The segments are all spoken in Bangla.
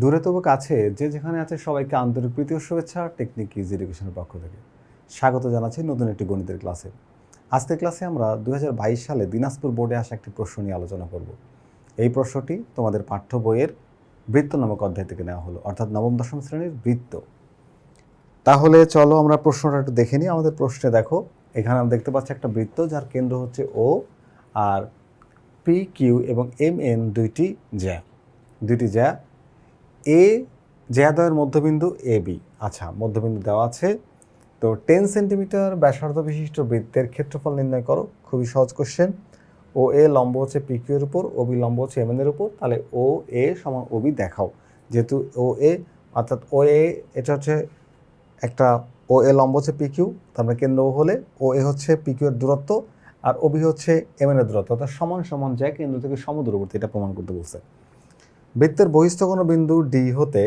দূরে তবু কাছে যে যেখানে আছে সবাইকে আন্তরিক প্রীতি শুভেচ্ছা টেকনিক ইজ এডুকেশনের পক্ষ থেকে। স্বাগত জানাচ্ছি নতুন একটি গণিতের ক্লাসে। আজকের ক্লাসে আমরা দুই হাজার বাইশ সালে দিনাজপুর বোর্ডে আসা একটি প্রশ্ন নিয়ে আলোচনা করব। এই প্রশ্নটি তোমাদের পাঠ্য বইয়ের বৃত্ত নামক অধ্যায় থেকে নেওয়া হলো, অর্থাৎ নবম দশম শ্রেণির বৃত্ত। তাহলে চলো আমরা প্রশ্নটা একটু দেখে নিই। আমাদের প্রশ্নে দেখো, এখানে আমরা দেখতে পাচ্ছি একটা বৃত্ত যার কেন্দ্র হচ্ছে ও আর পি কিউ এবং এম এন দুইটি জ্যা। দুইটি জ্যা এ জ্যাদয়ের মধ্যবিন্দু এ বি আচ্ছা মধ্যবিন্দু দেওয়া আছে। তো টেন সেন্টিমিটার ব্যাসার্ধ বিশিষ্ট বৃত্তের ক্ষেত্রফল নির্ণয় করো। খুবই সহজ কোশ্চেন ও এ লম্ব হচ্ছে পি কিউ এর উপর ও বি লম্ব হচ্ছে এম এর উপর। তাহলে ও এ সমান ও বি দেখাও। যেহেতু ও এ অর্থাৎ ও এ এটা হচ্ছে একটা ও এ লম্ব হচ্ছে পি কিউ তারপরে কেন্দ্র O হলে ও এ হচ্ছে পি কিউ এর দূরত্ব আর ও বি হচ্ছে এম এর দূরত্ব। অর্থাৎ সমান সমান যায় কেন্দ্র থেকে সমদূরবর্তী, এটা প্রমাণ করতে বলছে। বৃত্তের বহিস্থ কোনো বিন্দু ডি হতে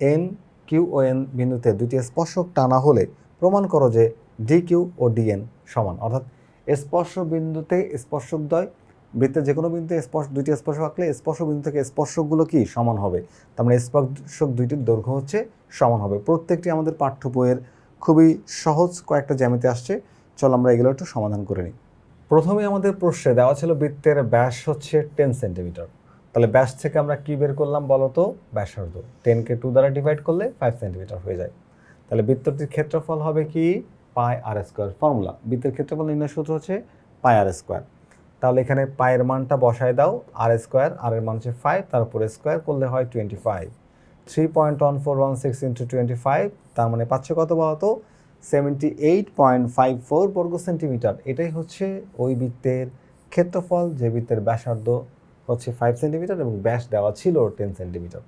এন কিউ ও এন বিন্দুতে দুটি স্পর্শক টানা হলে প্রমাণ করো যে ডি কিউ ও ডিএন সমান। অর্থাৎ স্পর্শ বিন্দুতে স্পর্শকদ্বয় বৃত্তের যে কোনো বিন্দুতে স্পর্শ, দুইটি স্পর্শক আঁকলে স্পর্শ বিন্দু থেকে স্পর্শকগুলো কি সমান হবে? তার মানে স্পর্শক দুইটির দৈর্ঘ্য হচ্ছে সমান হবে। প্রত্যেকটি আমাদের পাঠ্য বইয়ের খুবই সহজ কয়েকটা জ্যামিতে আসছে। চল আমরা এগুলো একটু সমাধান করে নিই। প্রথমে আমাদের প্রশ্নে দেওয়া ছিল বৃত্তের ব্যাস হচ্ছে টেন সেন্টিমিটার। তাহলে ব্যাস থেকে আমরা কি বের করলাম বলো তো ব্যাসার্ধ টেনকে টু দ্বারা ডিভাইড করলে ফাইভ সেন্টিমিটার হয়ে যায়। তাহলে বৃত্তটির ক্ষেত্রফল হবে কি? পাই আর স্কোয়ার ফর্মুলা বৃত্তের ক্ষেত্রফল নির্ণয় সূত্র হচ্ছে পাই আর স্কোয়ার তাহলে এখানে পায়ের মানটা বসায় দাও। আর স্কোয়ার আর এর মান হচ্ছে ফাইভ তার উপরে স্কোয়ার করলে হয় twenty five three point one four one six into twenty five তার মানে পাচ্ছে কত বলো তো seventy eight point five four বর্গ সেন্টিমিটার এটাই হচ্ছে ওই বৃত্তের ক্ষেত্রফল, যে বৃত্তের ব্যাসার্ধ। হচ্ছে ফাইভ সেন্টিমিটার এবং ব্যাস দেওয়া ছিল টেন সেন্টিমিটার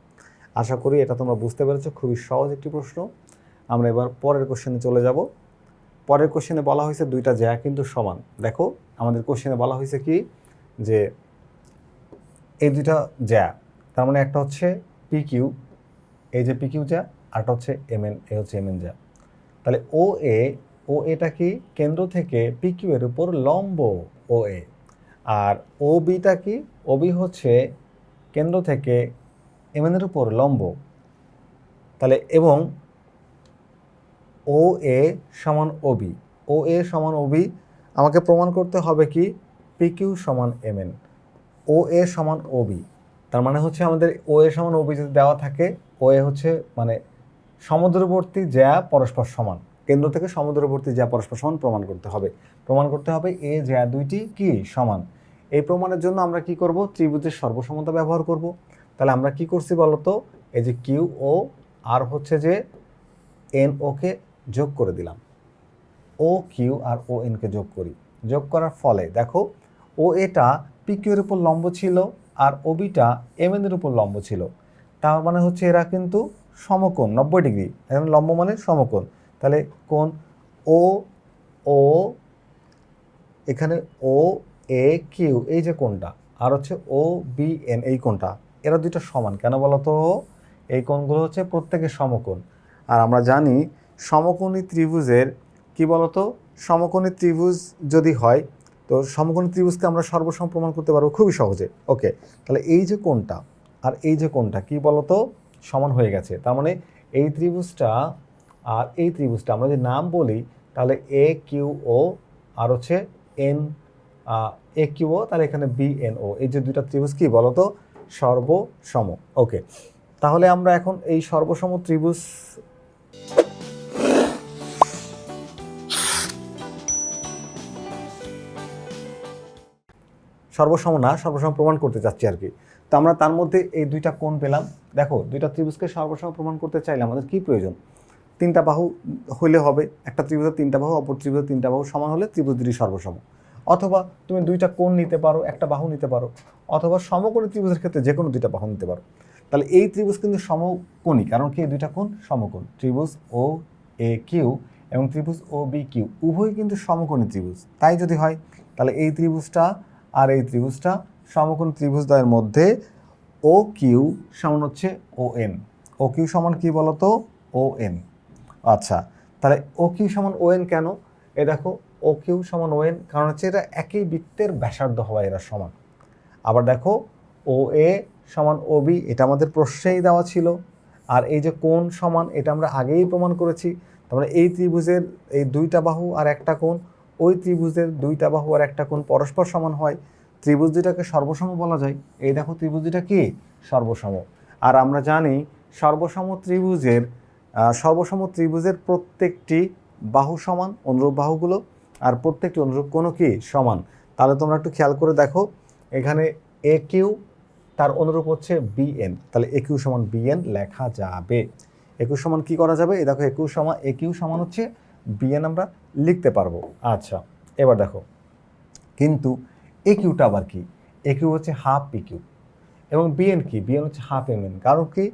আশা করি এটা তোমরা বুঝতে পেরেছ, খুবই সহজ একটি প্রশ্ন। আমরা এবার পরের কোশ্চেনে চলে যাব। পরের কোশ্চেনে বলা হয়েছে দুইটা জ্যা কিন্তু সমান। দেখো, আমাদের কোশ্চেনে বলা হয়েছে কি? যে এই দুইটা জ্যা, তার মানে একটা হচ্ছে পি কিউ এই যে পি কিউ জ্যা আরটা হচ্ছে এম এন এ হচ্ছে এম এন জ্যা। তাহলে ও এ ও এটা কি? কেন্দ্র থেকে পি কিউ এর উপর লম্ব ও এ আর ও বিটা কি? ও বি হচ্ছে কেন্দ্র থেকে এম এর উপর লম্ব। তাহলে এবং ও এ সমান ও বি ও এ সমান ও বি আমাকে প্রমাণ করতে হবে কি? পি কিউ সমান এম এন ও এ সমান ও বি তার মানে হচ্ছে আমাদের ও এ সমান ও বি যদি দেওয়া থাকে ও এ হচ্ছে মানে সমুদ্রবর্তী জ্যা পরস্পর সমান। কেন্দ্র থেকে সমুদ্রবর্তী জ্যা পরস্পর সমান প্রমাণ করতে হবে। প্রমাণ করতে হবে এ জ্যা দুইটি কি সমান? এই প্রমাণের জন্য আমরা কি করব? ত্রিভুজের সর্বসমতা ব্যবহার করব। তাহলে আমরা কি করছি বলতো? এই যে কিউ, ও, আর হচ্ছে যে এন ওকে যোগ করে দিলাম। ও, কিউ, আর ও এনকে যোগ করি। যোগ করার ফলে দেখো, ও এটা পি, কিউ এর উপর লম্ব ছিল আর ও বিটা এম এর উপর লম্ব ছিল। তার মানে হচ্ছে এরা কিন্তু সমকোণ, নব্বই ডিগ্রি। এখন লম্ব মানে সমকোণ। তাহলে কোন? ও ও, এখানে ও, এ, কিউ, এই যে কোনটা? আর হচ্ছে ও, বি, এন, এই কোনটা? এরা দুইটা সমান, কেন বলতো? এই কোণগুলো হচ্ছে প্রত্যেকের সমকোণ। আর আমরা জানি সমকোণী ত্রিভুজের কি বলতো? সমকোণী ত্রিভুজ যদি হয়, তো সমকোণী ত্রিভুজকে আমরা সর্বসম প্রমাণ করতে পারব খুবই সহজে। ওকে, তাহলে এই যে কোণটা আর এই যে কোণটা কি বলতো? সমান হয়ে গেছে। তার মানে এই ত্রিভুজটা আর এই ত্রিভুজটা আমরা যদি নাম বলি, তাহলে এ কিউ ও আর হচ্ছে এন এ কিউ ও তাহলে এখানে বি এন ও এই যে দুইটা ত্রিভুজ কি বলতো সর্বসম। ওকে তাহলে আমরা এখন এই সর্বসম ত্রিভুজ সর্বসম না, সর্বসম প্রমাণ করতে চাচ্ছি আর কি। তো আমরা তার মধ্যে এই দুইটা কোণ পেলাম। দেখো, দুইটা ত্রিভুজকে সর্বসম প্রমাণ করতে চাইলে আমাদের কি প্রয়োজন? তিনটা বাহু হইলে হবে, একটা ত্রিভুজের তিনটা বাহু, অপর ত্রিভুজের তিনটা বাহু সমান হলে ত্রিভুজ দুটি সর্বসম। অথবা তুমি দুইটা কোণ নিতে পারো, একটা বাহু নিতে পারো, অথবা সমকোণী ত্রিভুজের ক্ষেত্রে যে কোনো দুইটা বাহু নিতে পারো। তাহলে এই ত্রিভুজ কিন্তু সমকোণী, কারণ কি এই দুইটা কোণ সমকোণ, ত্রিভুজ ও এ কিউ এবং ত্রিভুজ ও বি কিউ উভয়ই কিন্তু সমকোণী ত্রিভুজ। তাই যদি হয়, তাহলে এই ত্রিভুজটা আর এই ত্রিভুজটা সমকোণ ত্রিভুজদ্বয়ের মধ্যে ও কিউ সমান হচ্ছে ও এন। ও কিউ সমান কি বলতো? O N. আচ্ছা তাহলে ও কিউ সমান ও এন কেন? এ দেখো ও কিউ সমান ও এন কারণ হচ্ছে এটা একই বৃত্তের ব্যাসার্ধ হওয়া এরা সমান। আবার দেখো ও এ সমান ওবি এটা আমাদের প্রশ্নেই দেওয়া ছিল। আর এই যে কোণ সমান, এটা আমরা আগেই প্রমাণ করেছি। তারপরে এই ত্রিভুজের এই দুইটা বাহু আর একটা কোণ, ওই ত্রিভুজের দুইটা বাহু আর একটা কোণ পরস্পর সমান হয়। ত্রিভুজ দুইটাকে সর্বসম বলা যায়। এই দেখো, ত্রিভুজ দুইটা কি? সর্বসম। আর আমরা জানি সর্বসম ত্রিভুজের সর্বসম ত্রিভুজের প্রত্যেকটি বাহু সমান, অনুরূপ বাহুগুলো, আর প্রত্যেকটি অনুরূপ কোনো কি সমান? তাহলে তোমরা একটু খেয়াল করে দেখো, এখানে এ কিউ তার অনুরূপ হচ্ছে বিএন তাহলে এ কিউ সমান বিএন লেখা যাবে। একুশ সমান কি করা যাবে? এই দেখো একুশ সমান এ কিউ সমান হচ্ছে বিএন আমরা লিখতে পারব। আচ্ছা এবার দেখো, কিন্তু এ কিউটা আবার কি? এ কিউ হচ্ছে হাফ পি কিউ এবং বিএন কি? বিএন হচ্ছে হাফ এম এন কারণ কি?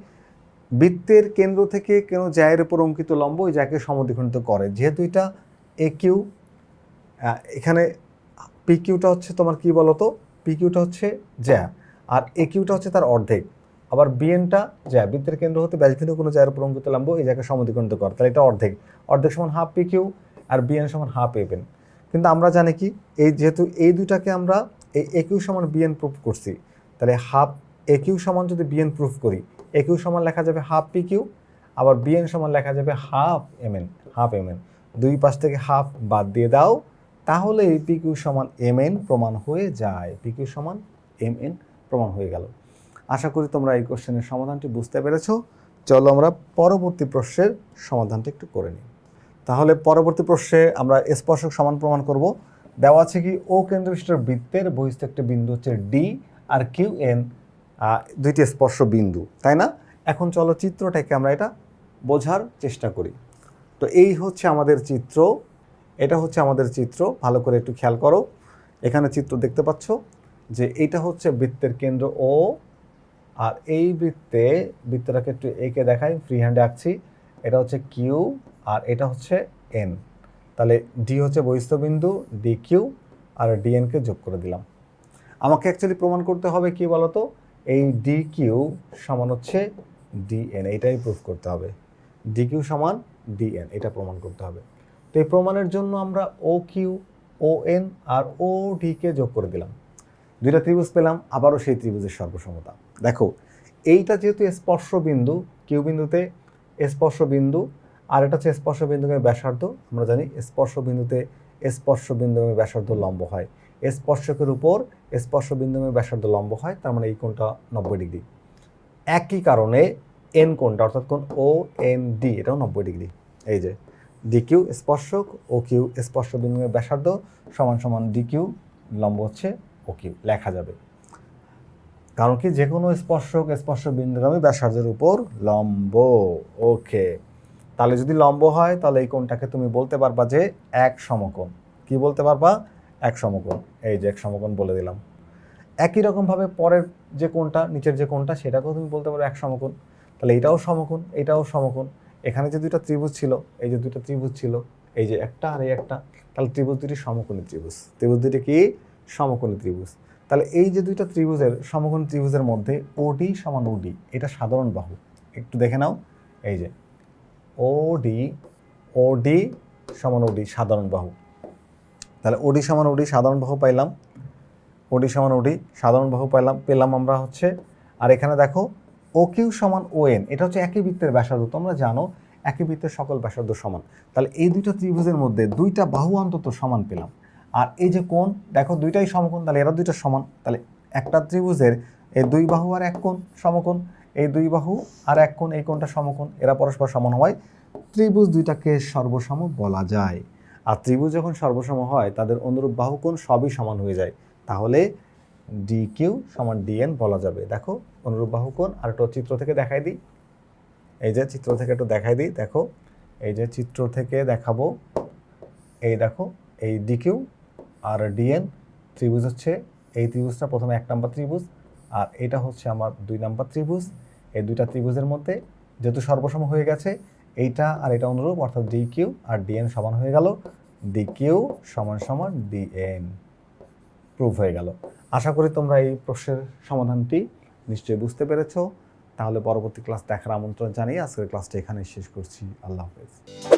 বৃত্তের কেন্দ্র থেকে কেন জায়ের উপর অঙ্কিত লম্ব ওই জায়গাকে সমদ্বিখণ্ডিত করে। যেহেতু এটা এ কিউ এখানে পি কিউটা হচ্ছে তোমার কি বলতো? পি কিউটা হচ্ছে জ্যা, আর এ কিউটা হচ্ছে তার অর্ধেক। আবার বিএনটা জ্যা, বৃত্তের কেন্দ্র হতে ব্যাসভিন্ন কোনো জায়ের উপর অঙ্কিত লম্ব এই জায়গাকে সমদ্বিখণ্ডিত করে। তাহলে এটা অর্ধেক। অর্ধেক সমান হাফ পি কিউ আর বিএন সমান হাফ এবেন কিন্তু আমরা জানি কি, এই যেহেতু এই দুটাকে আমরা এই একিউ সমান বিএন প্রুফ করছি, তাহলে হাফ এ কিউ সমান যদি বিএন প্রুফ করি একিউ সমান লেখা যাবে হাফ পি কিউ আবার বিএন সমান লেখা যাবে হাফ এমএন হাফ এমএন। দুই পাশ থেকে হাফ বাদ দিয়ে দাও, তাহলে এই পি কিউ সমান এমএন প্রমাণ হয়ে যায়। পি কিউ সমান এমএন প্রমাণ হয়ে গেল। আশা করি তোমরা এই কোশ্চেনের সমাধানটি বুঝতে পেরেছ। চলো আমরা পরবর্তী প্রশ্নের সমাধানটা একটু করে নিই। তাহলে পরবর্তী প্রশ্নে আমরা স্পর্শক সমান প্রমাণ করব। দেওয়া আছে কি ও কেন্দ্রবিষ্ট বৃত্তের বহিস্থ একটা বিন্দু হচ্ছে ডি আর কিউ এন দুইটি স্পর্শ বিন্দু তাই না? এখন চলচ্চিত্রটাকে আমরা এটা বোঝার চেষ্টা করি। তো এই হচ্ছে আমাদের চিত্র, এটা হচ্ছে আমাদের চিত্র, ভালো করে একটু খেয়াল করো। এখানে চিত্র দেখতে পাচ্ছ যে এইটা হচ্ছে বৃত্তের কেন্দ্র ও আর এই বৃত্তে, বৃত্তটাকে একটু এঁকে দেখাই ফ্রি হ্যান্ডে আঁকছি। এটা হচ্ছে কিউ আর এটা হচ্ছে এন তাহলে ডি হচ্ছে বহিস্থ বিন্দু ডি কিউ আর ডিএনকে যোগ করে দিলাম। আমাকে অ্যাকচুয়ালি প্রমাণ করতে হবে কি বলতো? এই ডি কিউ সমান হচ্ছে ডিএন এইটাই প্রুফ করতে হবে। ডি কিউ সমান ডিএন এটা প্রমাণ করতে হবে। তো এই প্রমাণের জন্য আমরা ও কিউ ও এন আর ও ডিকে যোগ করে দিলাম। দুইটা ত্রিভুজ পেলাম, আবারও সেই ত্রিভুজের সর্বসমতা। দেখো, এইটা যেহেতু স্পর্শ বিন্দু কিউ বিন্দুতে স্পর্শ বিন্দু আর এটা হচ্ছে স্পর্শ বিন্দুকে ব্যাসার্ধ, আমরা জানি স্পর্শ বিন্দুতে স্পর্শ বিন্দুমে ব্যাসার্ধ লম্ব হয়। স্পর্শকের উপর স্পর্শ বিন্দুমে ব্যাসার্ধ লম্ব হয়, তার মানে এই কোণটা নব্বই ডিগ্রি। একই কারণে এন কোণটা, অর্থাৎ কোণ ও এন ডি এটাও নব্বই ডিগ্রি। এই যে ডি কিউ স্পর্শক ও কিউ স্পর্শ বিন্দুমে ব্যাসার্ধ সমান সমান ডি কিউ লম্ব হচ্ছে ও কিউ লেখা যাবে। কারণ কি? যে কোনো স্পর্শক স্পর্শ বিন্দুগামী ব্যাসার্ধের উপর লম্ব। ওকে, তাহলে যদি লম্ব হয়, তাহলে এই কোণটাকে তুমি বলতে পারবা যে এক সমকোণ। কি বলতে পারবা? এক সমকোণ, এই যে এক সমকোণ বলে দিলাম। একই রকমভাবে পরের যে কোণটা, নিচের যে কোণটা, সেটাকেও তুমি বলতে পারো এক সমকোণ। তাহলে এটাও সমকোণ এটাও সমকোণ। এখানে যে দুইটা ত্রিভুজ ছিল, এই যে দুইটা ত্রিভুজ ছিল, এই যে একটা আর এই একটা, তাহলে ত্রিভুজ দুটি সমকোণী ত্রিভুজ। ত্রিভুজ দুটি কি? সমকোণী ত্রিভুজ। তাহলে এই যে দুইটা ত্রিভুজের, সমকোণ ত্রিভুজের মধ্যে ওডি সমান ওডি এটা সাধারণ বাহু। একটু দেখে নাও, এই যে ওডি ওডি সমান ওডি সাধারণ বাহু। তাহলে ওডি সমান ওডি সাধারণ বাহু পাইলাম, ওডি সমান ওডি সাধারণ বাহু পাইলাম, পেলাম আমরা হচ্ছে, আর এখানে দেখো ও কিউ সমান ও এন এটা হচ্ছে একই বৃত্তের ব্যাসার্ধ, তোমরা জানো একই বৃত্তের সকল ব্যাসার্ধ সমান। তাহলে এই দুইটা ত্রিভুজের মধ্যে দুইটা বাহু অন্তত সমান পেলাম। আর এই যে কোণ, দেখো দুইটাই সমকোণ, তাহলে এরা দুইটা সমান, তাহলে একটা ত্রিভুজের এই দুই বাহু আর এক কোণ সমকোণ, এই দুই বাহু আর এক কোণ, এই কোণটা সমকোণ, এরা পরস্পর সমান হওয়ায় ত্রিভুজ দুইটাকে সর্বসম বলা যায়। আর ত্রিভুজ যখন সর্বসম হয়, তাদের অনুরূপ বাহুকোণ সবই সমান হয়ে যায়। তাহলে ডি কিউ সমান ডিএন বলা যাবে। দেখো, অনুরূপ বাহুকোণ, আর একটু চিত্র থেকে দেখাই দিই। এই যে চিত্র থেকে একটু দেখাই দিই, দেখো, এই যে চিত্র থেকে দেখাবো। এই দেখো, এই ডিকিউ আর ডিএন ত্রিভুজ হচ্ছে, এই ত্রিভুজটা প্রথমে এক নাম্বার ত্রিভুজ, আর এটা হচ্ছে আমার দুই নাম্বার ত্রিভুজ। এই দুইটা ত্রিভুজের মধ্যে যেহেতু সর্বসম হয়ে গেছে এইটা আর এটা অনুরূপ, অর্থাৎ ডি কিউ আর ডিএন সমান হয়ে গেল। ডি কিউ সমান সমান ডিএন প্রুভ হয়ে গেল। আশা করি তোমরা এই প্রশ্নের সমাধানটি নিশ্চয়ই বুঝতে পেরেছ। তাহলে পরবর্তী ক্লাস দেখার আমন্ত্রণ জানিয়ে আজকের ক্লাসটা এখানে শেষ করছি। আল্লাহ হাফেজ।